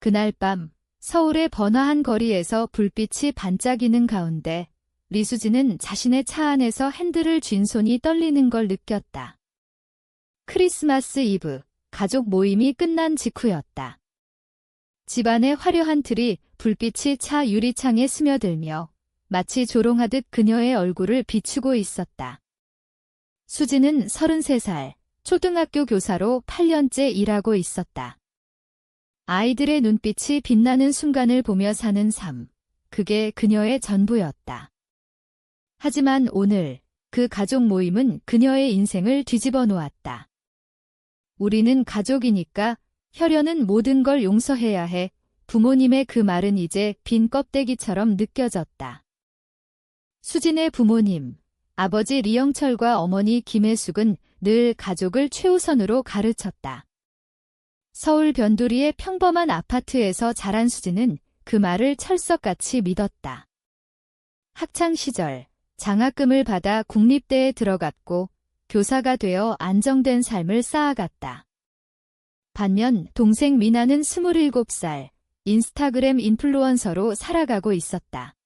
그날 밤 서울의 번화한 거리에서 불빛이 반짝이는 가운데 리수지는 자신의 차 안에서 핸들을 쥔 손이 떨리는 걸 느꼈다. 크리스마스 이브 가족 모임이 끝난 직후였다. 집안의 화려한 틀이 불빛이 차 유리창에 스며들며 마치 조롱하듯 그녀의 얼굴을 비추고 있었다. 수지는 33살, 초등학교 교사로 8년째 일하고 있었다. 아이들의 눈빛이 빛나는 순간을 보며 사는 삶, 그게 그녀의 전부였다. 하지만 오늘 그 가족 모임은 그녀의 인생을 뒤집어 놓았다. 우리는 가족이니까 혈연은 모든 걸 용서해야 해. 부모님의 그 말은 이제 빈 껍데기처럼 느껴졌다. 수진의 부모님, 아버지 리영철과 어머니 김혜숙은 늘 가족을 최우선으로 가르쳤다. 서울 변두리의 평범한 아파트에서 자란 수진은 그 말을 철석같이 믿었다. 학창 시절 장학금을 받아 국립대에 들어갔고 교사가 되어 안정된 삶을 쌓아갔다. 반면 동생 미나는 27살 인스타그램 인플루언서로 살아가고 있었다.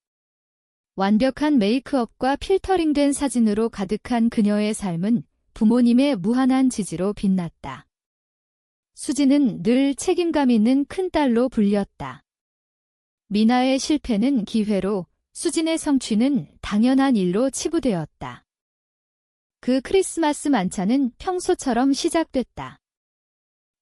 완벽한 메이크업과 필터링된 사진으로 가득한 그녀의 삶은 부모님의 무한한 지지로 빛났다. 수지는 늘 책임감 있는 큰딸로 불렸다. 미나의 실패는 기회로 수진의 성취는 당연한 일로 치부되었다. 그 크리스마스 만찬은 평소처럼 시작됐다.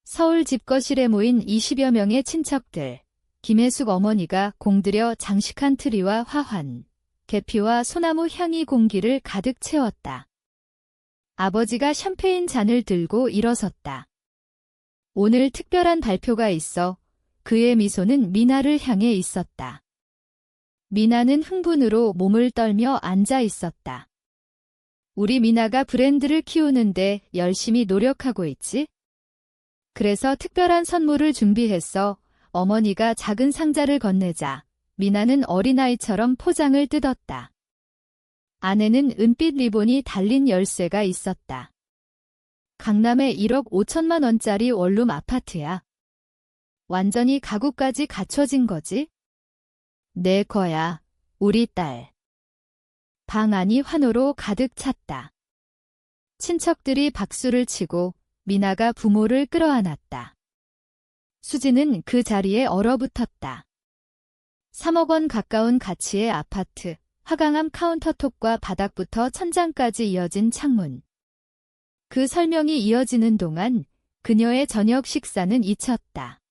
서울 집거실에 모인 20여 명의 친척들, 김혜숙 어머니가 공들여 장식한 트리와 화환, 계피와 소나무 향이 공기를 가득 채웠다. 아버지가 샴페인 잔을 들고 일어섰다. 오늘 특별한 발표가 있어 그의 미소는 미나를 향해 있었다. 미나는 흥분으로 몸을 떨며 앉아 있었다. 우리 미나가 브랜드를 키우는데 열심히 노력하고 있지? 그래서 특별한 선물을 준비했어. 어머니가 작은 상자를 건네자 미나는 어린아이처럼 포장을 뜯었다. 안에는 은빛 리본이 달린 열쇠가 있었다. 강남의 1억 5천만 원짜리 원룸 아파트야. 완전히 가구까지 갖춰진 거지? 내 거야, 우리 딸. 방 안이 환호로 가득 찼다. 친척들이 박수를 치고 미나가 부모를 끌어안았다. 수지는 그 자리에 얼어붙었다. 3억 원 가까운 가치의 아파트, 화강암 카운터톱과 바닥부터 천장까지 이어진 창문. 그 설명이 이어지는 동안 그녀의 저녁 식사는 잊혔다.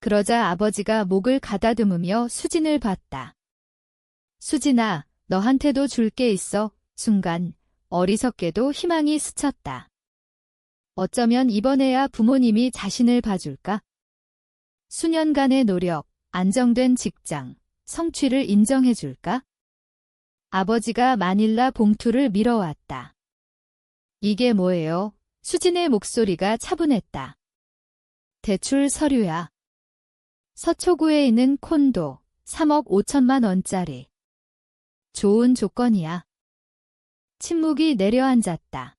그러자 아버지가 목을 가다듬으며 수진을 봤다. 수진아, 너한테도 줄 게 있어. 순간 어리석게도 희망이 스쳤다. 어쩌면 이번에야 부모님이 자신을 봐줄까? 수년간의 노력, 안정된 직장, 성취를 인정해줄까? 아버지가 마닐라 봉투를 밀어왔다. 이게 뭐예요? 수진의 목소리가 차분했다. 대출 서류야. 서초구에 있는 콘도 3억 5천만 원짜리. 좋은 조건이야. 침묵이 내려앉았다.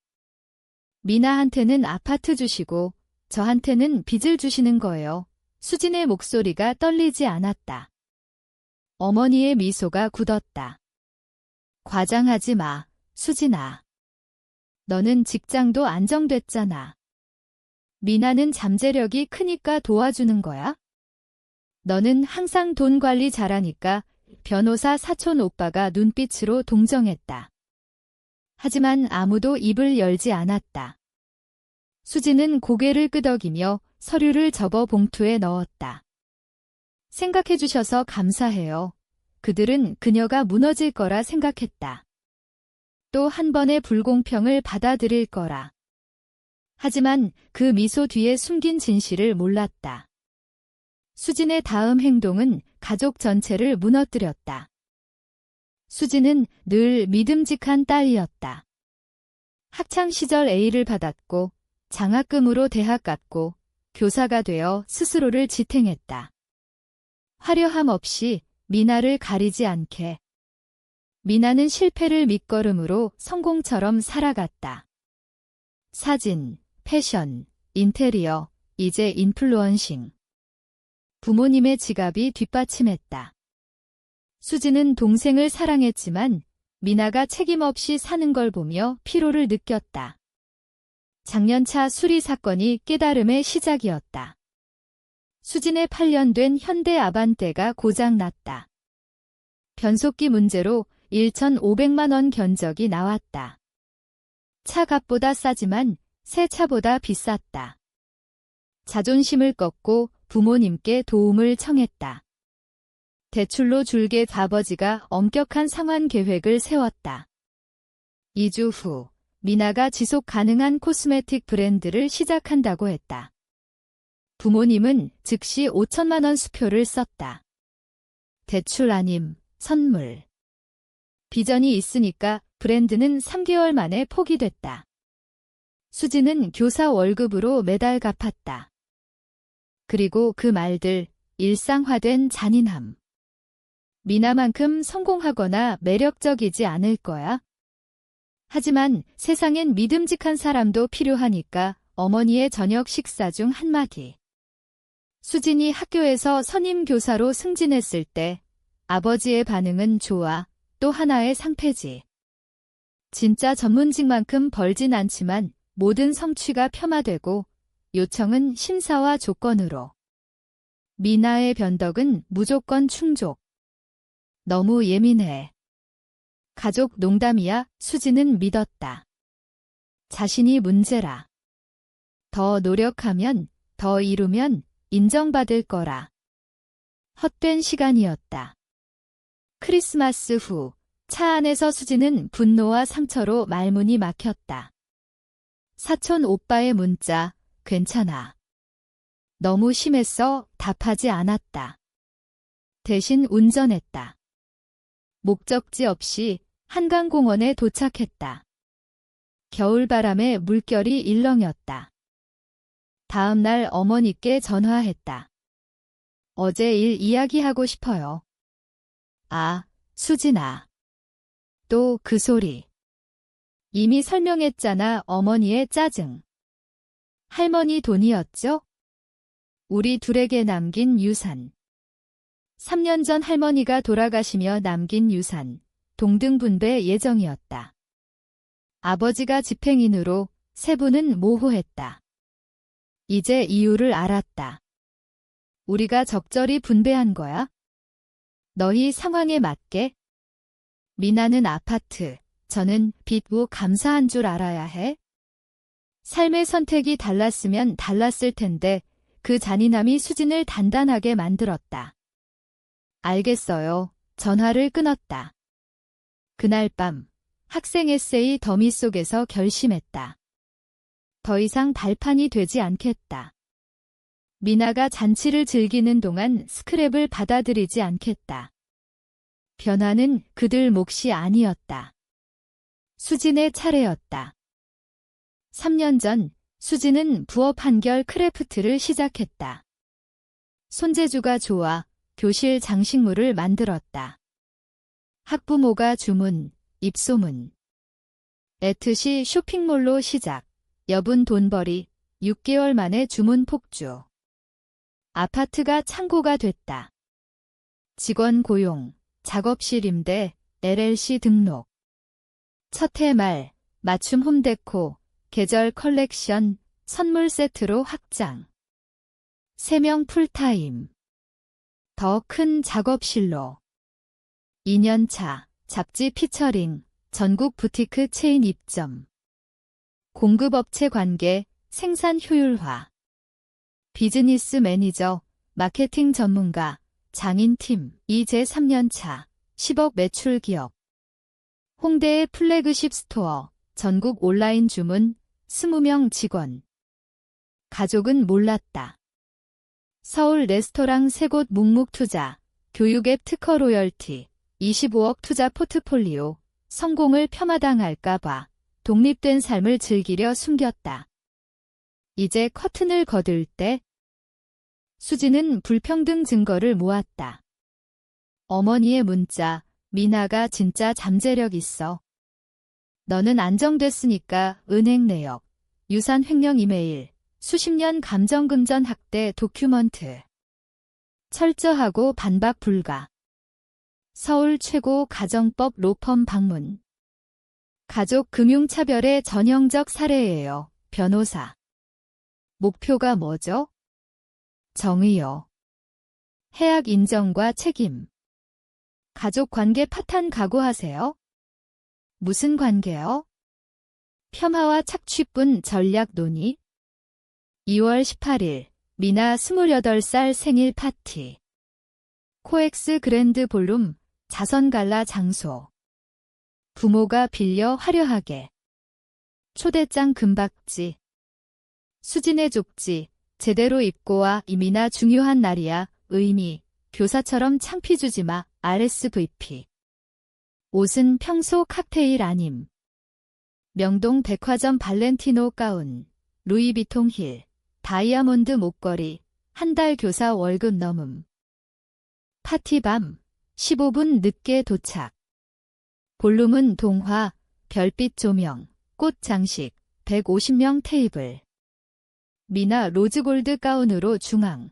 미나한테는 아파트 주시고 저한테는 빚을 주시는 거예요. 수진의 목소리가 떨리지 않았다. 어머니의 미소가 굳었다. 과장하지 마, 수진아. 너는 직장도 안정됐잖아. 미나는 잠재력이 크니까 도와주는 거야? 너는 항상 돈 관리 잘하니까 변호사 사촌 오빠가 눈빛으로 동정했다. 하지만 아무도 입을 열지 않았다. 수지는 고개를 끄덕이며 서류를 접어 봉투에 넣었다. 생각해 주셔서 감사해요. 그들은 그녀가 무너질 거라 생각했다. 또 한 번의 불공평을 받아들일 거라. 하지만 그 미소 뒤에 숨긴 진실을 몰랐다. 수진의 다음 행동은 가족 전체를 무너뜨렸다. 수진은 늘 믿음직한 딸이었다. 학창 시절 A를 받았고 장학금으로 대학 갔고 교사가 되어 스스로를 지탱했다. 화려함 없이 미나를 가리지 않게. 미나는 실패를 밑거름으로 성공처럼 살아갔다. 사진, 패션, 인테리어, 이제 인플루언싱. 부모님의 지갑이 뒷받침했다. 수지는 동생을 사랑했지만 미나가 책임 없이 사는 걸 보며 피로를 느꼈다. 작년차 수리 사건이 깨달음의 시작이었다. 수진의 8년 된 현대 아반떼가 고장났다. 변속기 문제로 1,500만 원 견적이 나왔다. 차 값보다 싸지만 새 차보다 비쌌다. 자존심을 꺾고 부모님께 도움을 청했다. 대출로 줄게 아버지가 엄격한 상환 계획을 세웠다. 2주 후 미나가 지속 가능한 코스메틱 브랜드를 시작한다고 했다. 부모님은 즉시 5천만 원 수표를 썼다. 대출 아님 선물. 비전이 있으니까 브랜드는 3개월 만에 포기됐다. 수지는 교사 월급으로 매달 갚았다. 그리고 그 말들 일상화된 잔인함. 미나만큼 성공하거나 매력적이지 않을 거야. 하지만 세상엔 믿음직한 사람도 필요하니까 어머니의 저녁 식사 중 한마디. 수진이 학교에서 선임 교사로 승진했을 때 아버지의 반응은 좋아 또 하나의 상패지. 진짜 전문직만큼 벌진 않지만 모든 성취가 폄하되고 요청은 심사와 조건으로. 미나의 변덕은 무조건 충족. 너무 예민해. 가족 농담이야 수지는 믿었다. 자신이 문제라. 더 노력하면, 더 이루면 인정받을 거라. 헛된 시간이었다. 크리스마스 후 차 안에서 수지는 분노와 상처로 말문이 막혔다. 사촌 오빠의 문자, 괜찮아. 너무 심했어 답하지 않았다. 대신 운전했다. 목적지 없이 한강공원에 도착했다. 겨울바람에 물결이 일렁였다. 다음 날 어머니께 전화했다. 어제 일 이야기하고 싶어요. 아, 수진아. 또 그 소리. 이미 설명했잖아 어머니의 짜증. 할머니 돈이었죠? 우리 둘에게 남긴 유산. 3년 전 할머니가 돌아가시며 남긴 유산, 동등분배 예정이었다. 아버지가 집행인으로 세부는 모호했다. 이제 이유를 알았다. 우리가 적절히 분배한 거야? 너희 상황에 맞게? 미나는 아파트, 저는 빚고 감사한 줄 알아야 해? 삶의 선택이 달랐으면 달랐을 텐데 그 잔인함이 수진을 단단하게 만들었다. 알겠어요. 전화를 끊었다. 그날 밤 학생 에세이 더미 속에서 결심했다. 더 이상 발판이 되지 않겠다. 미나가 잔치를 즐기는 동안 스크랩을 받아들이지 않겠다. 변화는 그들 몫이 아니었다. 수진의 차례였다. 3년 전 수진은 부업 한결 크래프트를 시작했다. 손재주가 좋아 교실 장식물을 만들었다. 학부모가 주문, 입소문. 애트시 쇼핑몰로 시작, 여분 돈벌이, 6개월 만에 주문 폭주. 아파트가 창고가 됐다. 직원 고용, 작업실 임대, LLC 등록. 첫 해 말, 맞춤 홈데코, 계절 컬렉션, 선물 세트로 확장. 3명 풀타임. 더 큰 작업실로. 2년차 잡지 피처링 전국 부티크 체인 입점. 공급업체 관계 생산 효율화. 비즈니스 매니저 마케팅 전문가 장인팀 이 제 3년차 10억 매출 기업. 홍대의 플래그십 스토어 전국 온라인 주문 20명 직원. 가족은 몰랐다. 서울 레스토랑 세 곳 묵묵 투자, 교육 앱 특허 로열티, 25억 투자 포트폴리오, 성공을 폄하당할까봐 독립된 삶을 즐기려 숨겼다. 이제 커튼을 거들 때 수지는 불평등 증거를 모았다. 어머니의 문자, 미나가 진짜 잠재력 있어. 너는 안정됐으니까 은행 내역, 유산 횡령 이메일, 수십 년 감정금전 학대 도큐먼트. 철저하고 반박 불가. 서울 최고 가정법 로펌 방문. 가족 금융차별의 전형적 사례예요. 변호사. 목표가 뭐죠? 정의요. 해약 인정과 책임. 가족 관계 파탄 각오하세요? 무슨 관계요? 폄하와 착취뿐 전략 논의. 2월 18일 미나 28살 생일 파티. 코엑스 그랜드 볼룸 자선 갈라 장소. 부모가 빌려 화려하게. 초대장 금박지. 수진의 족지. 제대로 입고 와 이미나 중요한 날이야. 의미. 교사처럼 창피 주지 마. RSVP. 옷은 평소 칵테일 아님. 명동 백화점 발렌티노 가운. 루이비통 힐. 다이아몬드 목걸이. 한 달 교사 월급 넘음. 파티 밤. 15분 늦게 도착. 볼룸은 동화, 별빛 조명, 꽃 장식, 150명 테이블. 미나 로즈골드 가운으로 중앙.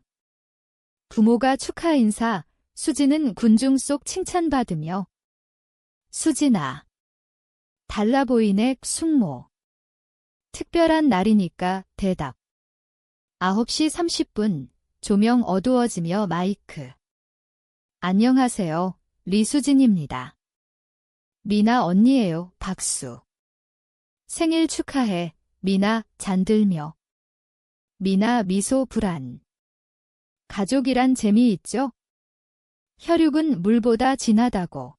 부모가 축하 인사, 수지는 군중 속 칭찬받으며. 수진아. 달라 보이네 숙모. 특별한 날이니까 대답. 9시 30분, 조명 어두워지며 마이크. 안녕하세요. 리수진입니다. 미나 언니예요. 박수. 생일 축하해. 미나 잔들며. 미나 미소 불안. 가족이란 재미있죠? 혈육은 물보다 진하다고.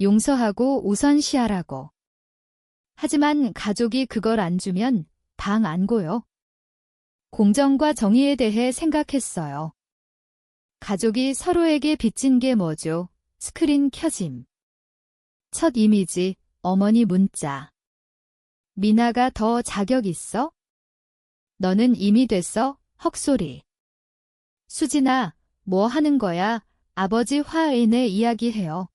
용서하고 우선시하라고. 하지만 가족이 그걸 안 주면 방 안 고요. 공정과 정의에 대해 생각했어요. 가족이 서로에게 빚진 게 뭐죠? 스크린 켜짐. 첫 이미지, 어머니 문자. 미나가 더 자격 있어? 너는 이미 됐어? 헉소리. 수진아, 뭐 하는 거야? 아버지 화해내 이야기해요.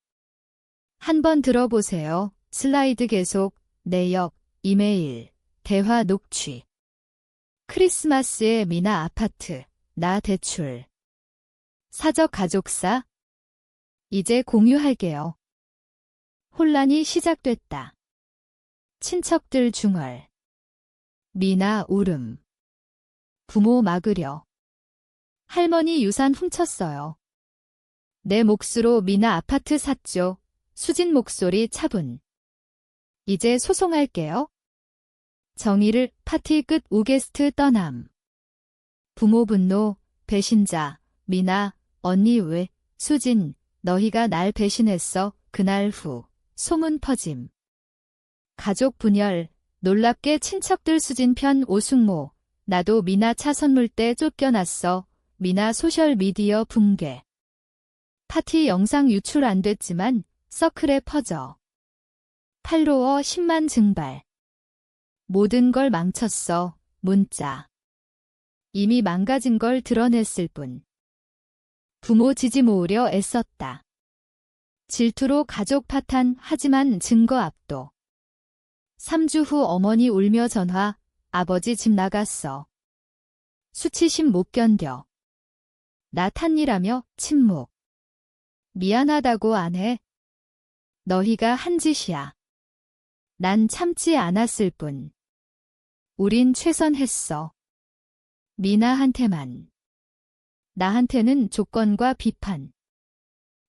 한번 들어보세요. 슬라이드 계속, 내역, 이메일, 대화 녹취. 크리스마스에 미나 아파트, 나 대출. 사적 가족사. 이제 공유할게요. 혼란이 시작됐다. 친척들 중얼. 미나 울음. 부모 막으려. 할머니 유산 훔쳤어요. 내 몫으로 미나 아파트 샀죠. 수진 목소리 차분. 이제 소송할게요. 정의를 파티 끝 우게스트 떠남. 부모 분노, 배신자, 미나, 언니 왜, 수진, 너희가 날 배신했어, 그날 후, 소문 퍼짐. 가족 분열, 놀랍게 친척들 수진 편 오숙모, 나도 미나 차 선물 때 쫓겨났어, 미나 소셜미디어 붕괴. 파티 영상 유출 안 됐지만, 서클에 퍼져. 팔로워 10만 증발. 모든 걸 망쳤어, 문자. 이미 망가진 걸 드러냈을 뿐. 부모 지지 모으려 애썼다. 질투로 가족 파탄 하지만 증거 압도. 3주 후 어머니 울며 전화, 아버지 집 나갔어. 수치심 못 견뎌. 나 탓이라며 침묵. 미안하다고 안 해. 너희가 한 짓이야. 난 참지 않았을 뿐. 우린 최선했어. 미나한테만. 나한테는 조건과 비판.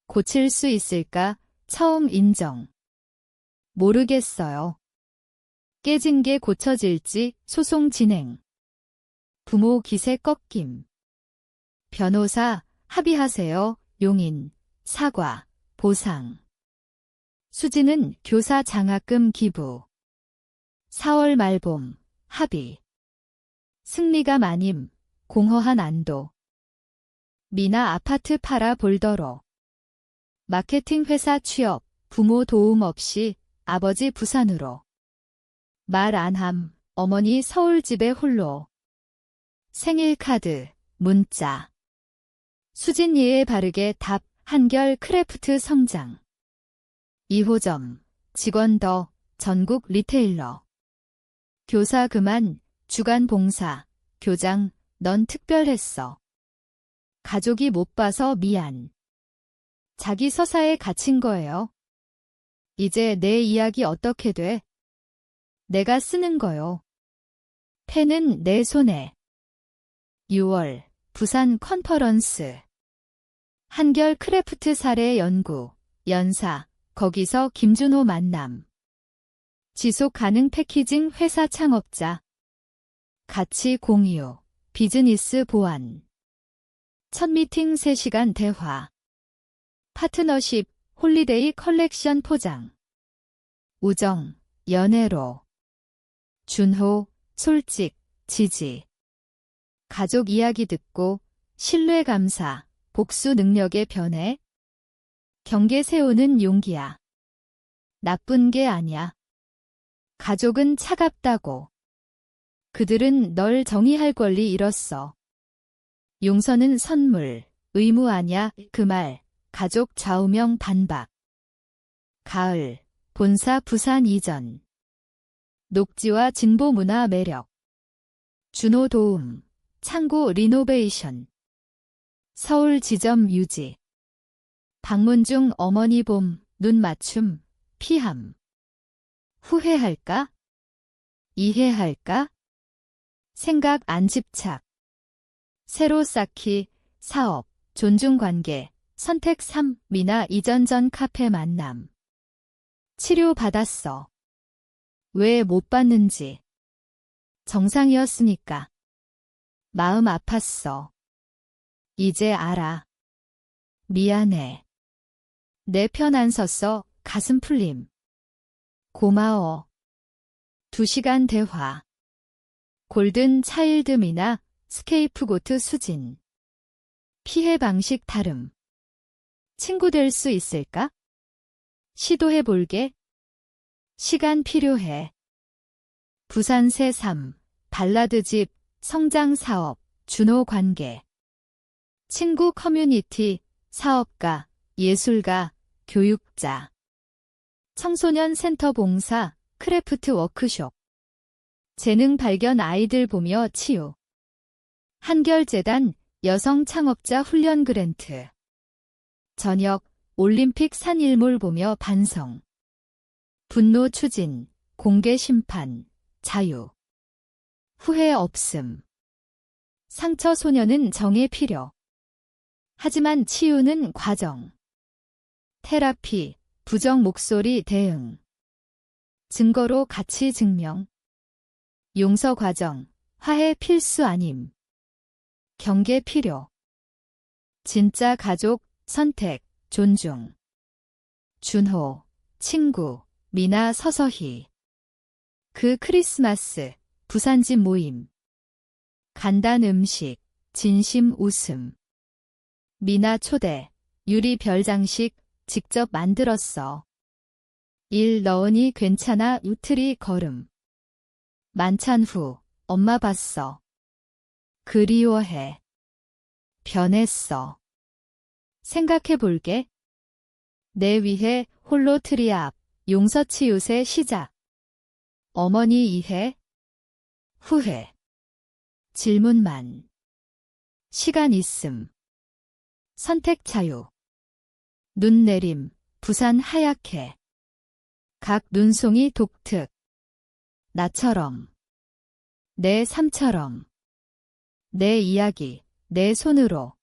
고칠 수 있을까? 처음 인정. 모르겠어요. 깨진 게 고쳐질지 소송 진행. 부모 기세 꺾임. 변호사, 합의하세요. 용인, 사과, 보상. 수지는 교사 장학금 기부. 4월 말봄, 합의. 승리가 마님, 공허한 안도. 미나 아파트 팔아 볼더러. 마케팅 회사 취업, 부모 도움 없이 아버지 부산으로. 말 안함, 어머니 서울집에 홀로. 생일 카드, 문자. 수진이에 바르게 답, 한결 크래프트 성장. 2호점, 직원 더, 전국 리테일러. 교사 그만, 주간 봉사, 교장, 넌 특별했어. 가족이 못 봐서 미안. 자기 서사에 갇힌 거예요. 이제 내 이야기 어떻게 돼? 내가 쓰는 거요. 펜은 내 손에. 6월 부산 컨퍼런스. 한결 크래프트 사례 연구, 연사, 거기서 김준호 만남. 지속 가능 패키징 회사 창업자. 가치 공유, 비즈니스 보안. 첫 미팅 3시간 대화. 파트너십, 홀리데이 컬렉션 포장. 우정, 연애로. 준호, 솔직, 지지. 가족 이야기 듣고 신뢰 감사, 복수 능력의 변해. 경계 세우는 용기야. 나쁜 게 아니야. 가족은 차갑다고. 그들은 널 정의할 권리 잃었어. 용서는 선물, 의무 아냐, 그 말, 가족 좌우명 반박. 가을, 본사 부산 이전. 녹지와 진보 문화 매력. 준호 도움, 창고 리노베이션. 서울 지점 유지. 방문 중 어머니 봄, 눈 맞춤, 피함. 후회할까? 이해할까? 생각 안 집착. 새로 쌓기, 사업, 존중 관계, 선택 3, 미나 이전전 카페 만남. 치료 받았어. 왜못 받는지. 정상이었으니까. 마음 아팠어. 이제 알아. 미안해. 내 편 안 섰어, 가슴 풀림. 고마워. 두 시간 대화. 골든 차일드미나 스케이프고트 수진. 피해 방식 다름. 친구 될 수 있을까? 시도해 볼게. 시간 필요해. 부산 새삼, 발라드집, 성장 사업, 준호 관계. 친구 커뮤니티, 사업가, 예술가, 교육자. 청소년 센터 봉사, 크래프트 워크숍. 재능 발견 아이들 보며 치유. 한결재단 여성 창업자 훈련 그랜트. 저녁 올림픽 산일몰 보며 반성. 분노 추진, 공개 심판, 자유. 후회 없음. 상처 소녀는 정의 필요. 하지만 치유는 과정. 테라피, 부정 목소리 대응. 증거로 가치 증명. 용서 과정, 화해 필수 아님. 경계 필요. 진짜 가족, 선택, 존중. 준호, 친구, 미나 서서히. 그 크리스마스, 부산집 모임. 간단 음식, 진심 웃음. 미나 초대, 유리 별 장식 직접 만들었어. 일 넣으니 괜찮아 유트리 걸음. 만찬 후 엄마 봤어. 그리워해. 변했어. 생각해 볼게. 내 위해 홀로 트리 앞 용서치읓의 시작. 어머니 이해. 후회. 질문만. 시간 있음. 선택 자유. 눈 내림, 부산 하얗게. 각 눈송이 독특. 나처럼. 내 삶처럼. 내 이야기, 내 손으로.